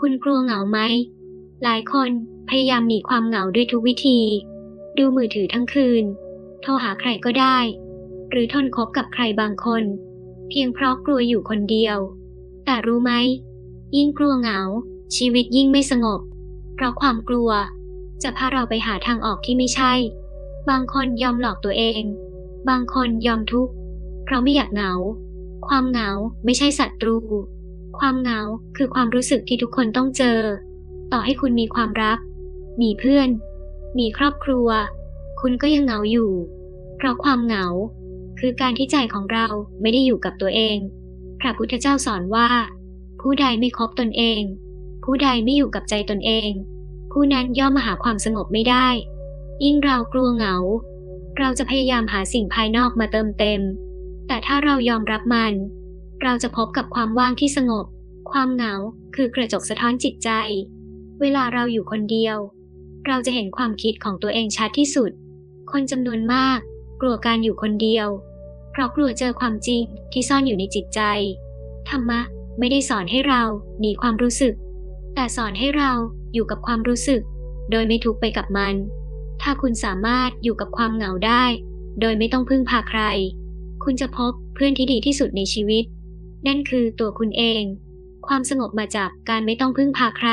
คุณกลัวเหงาไหม หลายคนพยายามหนีความเหงาด้วยทุกวิธี ดูมือถือทั้งคืน โทรหาใครก็ได้ หรือทนคบกับใครบางคน เพียงเพราะกลัวอยู่คนเดียว แต่รู้ไหม ยิ่งกลัวเหงา ชีวิตยิ่งไม่สงบ เพราะความกลัว จะพาเราไปหาทางออกที่ไม่ใช่ บางคนยอมหลอกตัวเอง บางคนยอมทุกข์เพราะไม่อยากเหงา ความเหงาไม่ใช่ศัตรู ความเหงาคือความรู้สึกที่ทุกคนต้องเจอ ต่อให้คุณมีความรัก มีเพื่อน มีครอบครัว คุณก็ยังเหงาอยู่ เพราะความเหงา คือการที่ใจของเราไม่ได้อยู่กับตัวเอง พระพุทธเจ้าสอนว่า ผู้ใดไม่คบตนเอง ผู้ใดไม่อยู่กับใจตนเอง ผู้นั้นย่อมมาหาความสงบไม่ได้ ยิ่งเรากลัวเหงา เราจะพยายามหาสิ่งภายนอกมาเติมเต็ม แต่ถ้าเรายอมรับมัน เราจะพบกับความว่างที่สงบ ความเหงาคือกระจกสะท้อนจิตใจ เวลาเราอยู่คนเดียว เราจะเห็นความคิดของตัวเองชัดที่สุด คนจำนวนมาก กลัวการอยู่คนเดียว เพราะกลัวเจอความจริงที่ซ่อนอยู่ในจิตใจ ธรรมะไม่ได้สอนให้เราหนีความรู้สึก แต่สอนให้เราอยู่กับความรู้สึก โดยไม่ทุกข์ไปกับมัน ถ้าคุณสามารถอยู่กับความเหงาได้ โดยไม่ต้องพึ่งพาใคร คุณจะพบเพื่อนที่ดีที่สุดในชีวิต นั่นคือตัวคุณเอง ความสงบมาจากการไม่ต้องพึ่งพาใคร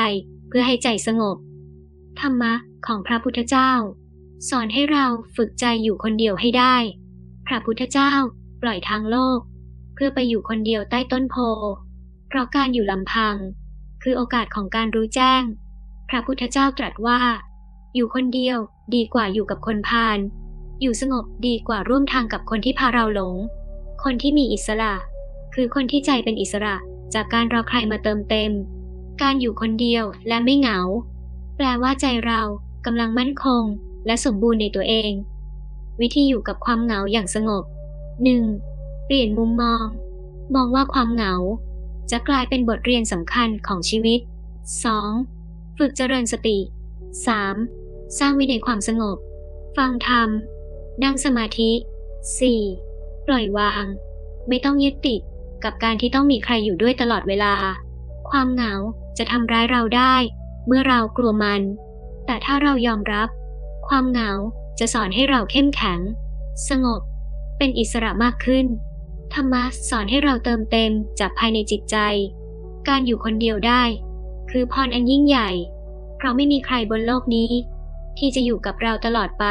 เพื่อให้ใจสงบ ธรรมะของพระพุทธเจ้า สอนให้เราฝึกใจอยู่คนเดียวให้ได้ พระพุทธเจ้าปล่อยทางโลก เพื่อไปอยู่คนเดียวใต้ต้นโพ เพราะการอยู่ลำพัง คือโอกาสของการรู้แจ้ง พระพุทธเจ้าตรัสว่า อยู่คนเดียวดีกว่าอยู่กับคนพาลอยู่สงบดีกว่าร่วมทางกับคนที่พาเราหลง คนที่มีอิสระ คือคนที่ใจเป็นอิสระจากการรอใครมาเติมเต็ม การอยู่คนเดียวและไม่เหงา แปลว่าใจเรากำลังมั่นคง และสมบูรณ์ในตัวเอง วิธีอยู่กับความเหงาอย่างสงบ 1. เปลี่ยนมุมมอง มองว่าความเหงา จะกลายเป็นบทเรียนสำคัญของชีวิต 2. ฝึกเจริญสติ 3. สร้างวินัยความสงบ ฟังธรรม นั่งสมาธิ 4. ปล่อยวาง ไม่ต้องยึดติด กับการที่ต้องมีใครอยู่ด้วยตลอดเวลา ความเหงาจะทำร้ายเราได้ เมื่อเรากลัวมัน แต่ถ้าเรายอมรับ ความเหงาจะสอนให้เราเข้มแข็ง สงบ เป็นอิสระมากขึ้น ธรรมะสอนให้เราเติมเต็มจากภายในจิตใจ การอยู่คนเดียวได้ คือพรอันยิ่งใหญ่ เพราะไม่มีใครบนโลกนี้ ที่จะอยู่กับเราตลอดไป